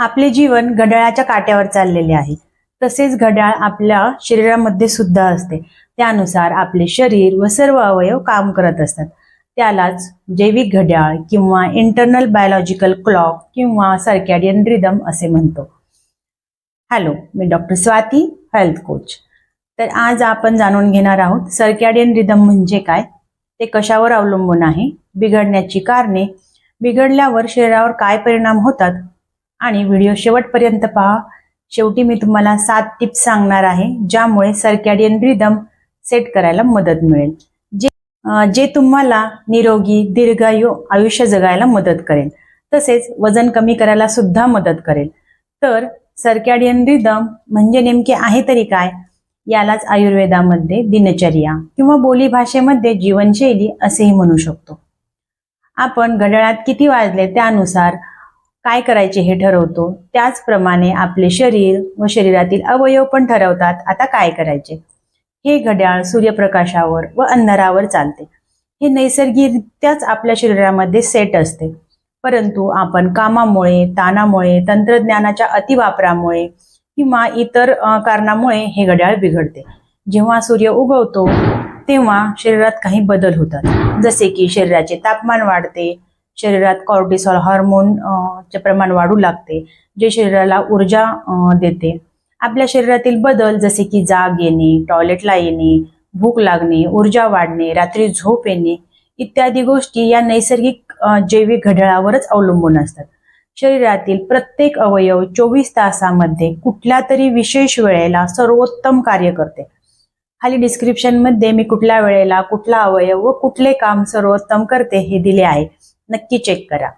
आपले जीवन घड्याळाच्या काट्यावर चाललेले आहे. तसेच घड्याळ आपल्या शरीरामध्ये सुद्धा असते. त्यानुसार आपले शरीर व सर्व अवयव काम करत असतात. त्यालाच जैविक घड्याळ किंवा इंटरनल बायोलॉजिकल क्लॉक किंवा सर्कॅडियन रिदम असे म्हणतो. हॅलो मी डॉक्टर स्वाती हेल्थ कोच तर आज आपण जाणून घेणार आहोत सर्कॅडियन रिदम म्हणजे काय? ते कशावर अवलंबून आहे? बिघडण्याची कारणे? बिघडल्यावर शरीरावर काय परिणाम होतात? आणि व्हिडिओ शेवटपर्यंत पहा. शेवटी मी तुम्हाला सात टिप्स सांगणार आहे ज्यामुळे सर्कॅडियन रिदम सेट करायला मदत मिळेल. जे जे तुम्हाला निरोगी दीर्घायू आयुष्य जगायला मदत करेल तसेच वजन कमी करायला सुद्धा मदत करेल. तर सर्कॅडियन रिदम म्हणजे नेमके आहे तरी काय? यालाच आयुर्वेदामध्ये दिनचर्या किंवा बोलीभाषेमध्ये जीवनशैली असेही म्हणू शकतो. आपण घड्याळात किती वाजले त्यानुसार काय करायचे हे ठरवतो? त्याचप्रमाणे आपले शरीर व शरीरातील अवयव पण ठरवतात. आता काय करायचे? हे घड्याळ सूर्यप्रकाशावर व अंधारावर चालते. हे नैसर्गिकरित्याच आपल्या शरीरामध्ये सेट असते. परंतु आपण कामामुळे ताणामुळे तंत्रज्ञानाच्या अतिवापरामुळे किंवा इतर कारणामुळे हे घड्याळ बिघडते. जेव्हा सूर्य उगवतो तेव्हा शरीरात काही बदल होतात. जसे की शरीराचे तापमान वाढते शरीरात कॉर्टिसॉल हार्मोन चे प्रमाण वाढू लागते जे शरीराला ऊर्जा देते. आपल्या शरीरातील बदल जसे की जाग येणे टॉयलेटला येणे भूक लागणे ऊर्जा वाढणे रात्री झोप येणे इत्यादी गोष्टी या नैसर्गिक जैविक घड्याळावरच अवलंबून असतात. शरीरातील प्रत्येक अवयव चोवीस तासामध्ये कुठल्या तरी विशेष वेळेला सर्वोत्तम कार्य करते. खाली डिस्क्रिप्शनमध्ये मी कुठल्या वेळेला कुठला अवयव व कुठले काम सर्वोत्तम करते हे दिले आहे. नक्की चेक करा.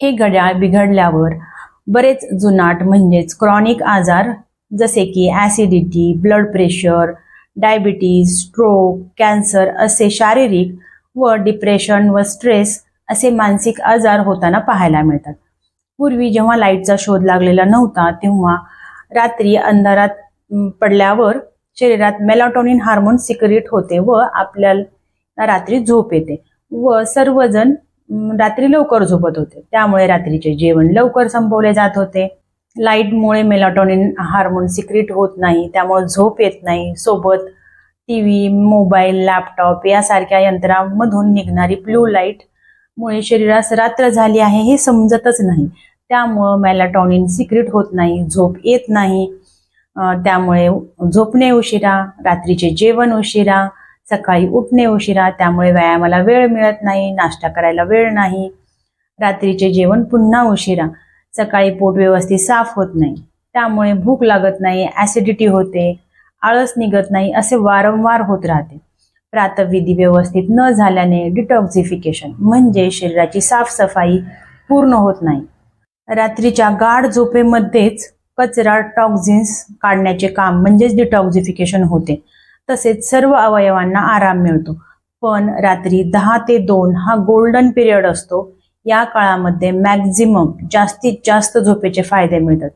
हे घड्याळ बिघडल्यावर बरेच जुनाट म्हणजेच क्रॉनिक आजार जसे की acidity blood pressure diabetes stroke cancer असे शारीरिक व डिप्रेशन व स्ट्रेस असे मानसिक आजार होताना पाहायला मिळतात. पूर्वी जेव्हा लाईटचा शोध लागलेला नव्हता तेव्हा रात्री अंधारात पडल्यावर शरीरात मेलाटोनिन हार्मोन सिक्रेट होते व आपल्याला रात्री झोप येते व सर्वजण रात्री लवकर झोपत होते. त्यामुळे रात्रीचे जेवण लवकर संपवले जात होते. लाईटमुळे मेलाटॉनिन हार्मोन सिक्रेट होत नाही. त्यामुळे झोप येत नाही. सोबत टी व्ही मोबाईल लॅपटॉप यासारख्या यंत्रांमधून निघणारी ब्लू लाईटमुळे शरीरास रात्र झाली आहे हे समजतच नाही. त्यामुळं मेलाटॉनिन सिक्रेट होत नाही. झोप येत नाही. त्यामुळे झोपणे उशिरा रात्रीचे जेवण उशिरा सकाळी उठणे उशिरा त्यामुळे व्यायामाला वेळ मिळत नाही नाश्ता करायला वेळ नाही. रात्रीचे जेवण पुन्हा उशिरा. सकाळी पोट व्यवस्थित साफ होत नाही. त्यामुळे भूक लागत नाही ॲसिडिटी होते आळस निघत नाही असे वारंवार होत राहते. प्रातविधी व्यवस्थित न झाल्याने डिटॉक्झिफिकेशन म्हणजे शरीराची साफसफाई पूर्ण होत नाही. रात्रीच्या गाढ झोपेमध्येच कचरा टॉक्झिन्स काढण्याचे काम म्हणजेच डिटॉक्झिफिकेशन होते. तसेच सर्व अवयवांना आराम मिळतो. पण रात्री दहा ते दोन हा गोल्डन पिरियड असतो. या काळामध्ये मॅक्झिमम जास्तीत जास्त झोपेचे फायदे मिळतात.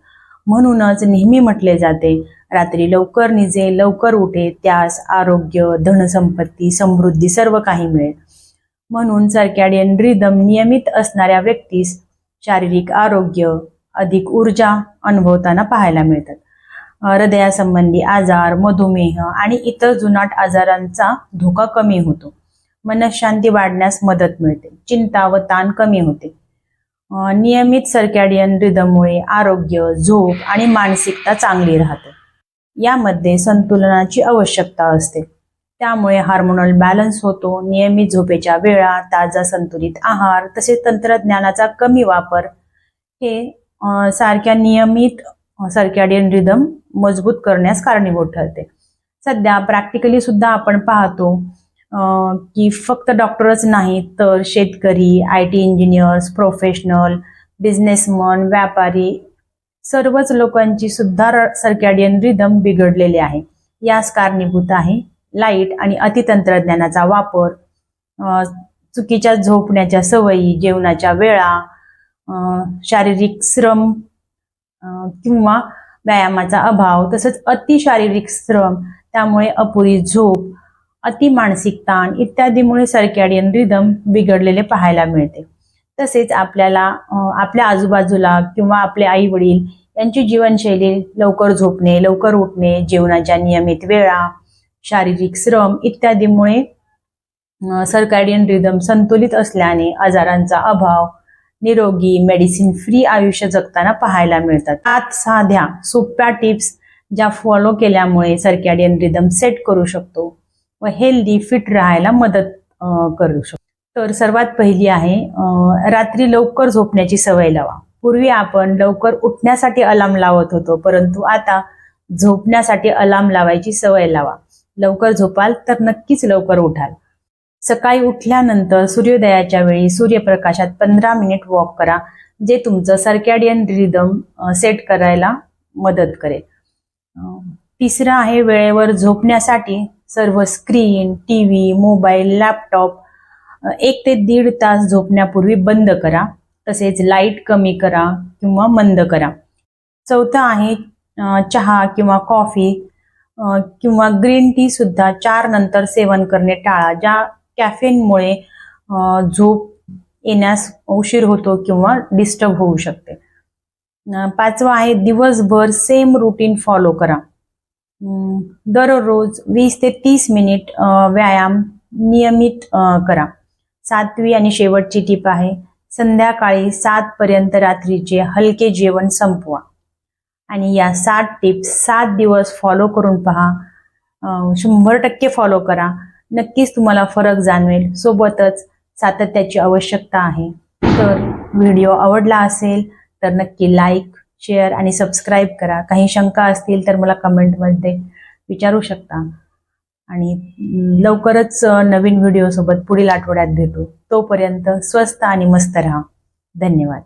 म्हणूनच नेहमी म्हटले जाते रात्री लवकर निजे लवकर उठे त्यास आरोग्य धनसंपत्ती समृद्धी सर्व काही मिळेल. म्हणून सर्कॅडियन रिदम नियमित असणाऱ्या व्यक्तीस शारीरिक आरोग्य अधिक ऊर्जा अनुभवताना पाहायला मिळतात. हृदयासंबंधी आजार मधुमेह आणि इतर जुनाट आजारांचा धोका कमी होतो. मनशांती वाढण्यास मदत मिळते. चिंता व ताण कमी होते. नियमित सर्कॅडियन रिदममुळे आरोग्य झोप आणि मानसिकता चांगली राहते. यामध्ये संतुलनाची आवश्यकता असते. त्यामुळे हार्मोनल बॅलन्स होतो. नियमित झोपेच्या वेळा ताजा संतुलित आहार तसेच तंत्रज्ञानाचा कमी वापर हे सारख्या नियमित सर्कॅडियन रिदम मजबूत करण्यास कारणीभूत ठरते. सध्या प्रॅक्टिकली सुद्धा आपण पाहतो की फक्त डॉक्टरच नाही तर शेतकरी I T engineers professional businessman व्यापारी सर्वच लोकांची सुद्धा सर्कॅडियन रिदम बिघडलेले आहे. यास कारणीभूत आहे लाइट आणि अतितंत्रज्ञानाचा वापर. चुकीच्या झोपण्याच्या सवयी जेवणाच्या वेळा शारीरिक श्रम किंवा व्यायामाचा अभाव तसंच अति शारीरिक श्रम त्यामुळे अपुरी झोप अति मानसिक ताण इत्यादीमुळे सर्कॅडियन रिदम बिघडलेले पाहायला मिळते. तसेच आपल्याला आपल्या आजूबाजूला किंवा आपले आई वडील यांची जीवनशैली लवकर झोपणे लवकर उठणे जेवणाच्या नियमित वेळा शारीरिक श्रम इत्यादीमुळे सर्कॅडियन रिदम संतुलित असल्याने आजारांचा अभाव निरोगी मेडिसिन फ्री आयुष्य जगताना पाहायला मिळतात. सात साध्या सोप्या टिप्स ज्या फॉलो केल्यामुळे सर्कॅडियन रिदम सेट करू शकतो व हेल्दी फिट राहायला मदत करू शकतो. तर सर्वात पहिली आहे रात्री लवकर झोपण्याची सवय लावा. पूर्वी आपण लवकर उठण्यासाठी अलार्म लावत होतो परंतु आता झोपण्यासाठी अलार्म लावायची सवय लावा. लवकर झोपाल तर नक्कीच लवकर उठाल. सकाळी उठल्यानंतर सूर्योदयाच्या वेळी सूर्यप्रकाशात पंधरा मिनिट वॉक करा जे तुमचं सर्कॅडियन रिदम सेट करायला मदत करेल. तिसरं आहे वेळेवर झोपण्यासाठी सर्व screen T V mobile laptop एक ते दीड तास झोपण्यापूर्वी बंद करा. तसेच लाइट कमी करा किंवा मंद करा. चौथं आहे चहा किंवा कॉफी किंवा ग्रीन टी सुद्धा चार नंतर सेवन करणे टाळा. ज्या कॅफेनमुळे झोप येण्यास उशीर होतो किंवा डिस्टर्ब होऊ शकते. पाचवा आहे दिवसभर सेम रुटीन फॉलो करा. दररोज वीस ते तीस मिनिट व्यायाम नियमित करा. सातवी आणि शेवटची टीप आहे संध्याकाळी सात पर्यंत रात्रीचे हलके जेवण संपवा. आणि या सात टिप्स सात दिवस फॉलो करून पहा. शंभर टक्के फॉलो करा. नक्कीच तुम्हाला फरक जाणवेल. सोबतच सातत्याची आवश्यकता आहे. तर व्हिडिओ आवडला असेल तर नक्की लाईक शेअर आणि सबस्क्राईब करा. काही शंका असतील तर मला कमेंटमध्ये विचारू शकता. आणि लवकरच नवीन व्हिडिओसोबत पुढील आठवड्यात भेटू. तोपर्यंत स्वस्त आणि मस्त राहा. धन्यवाद.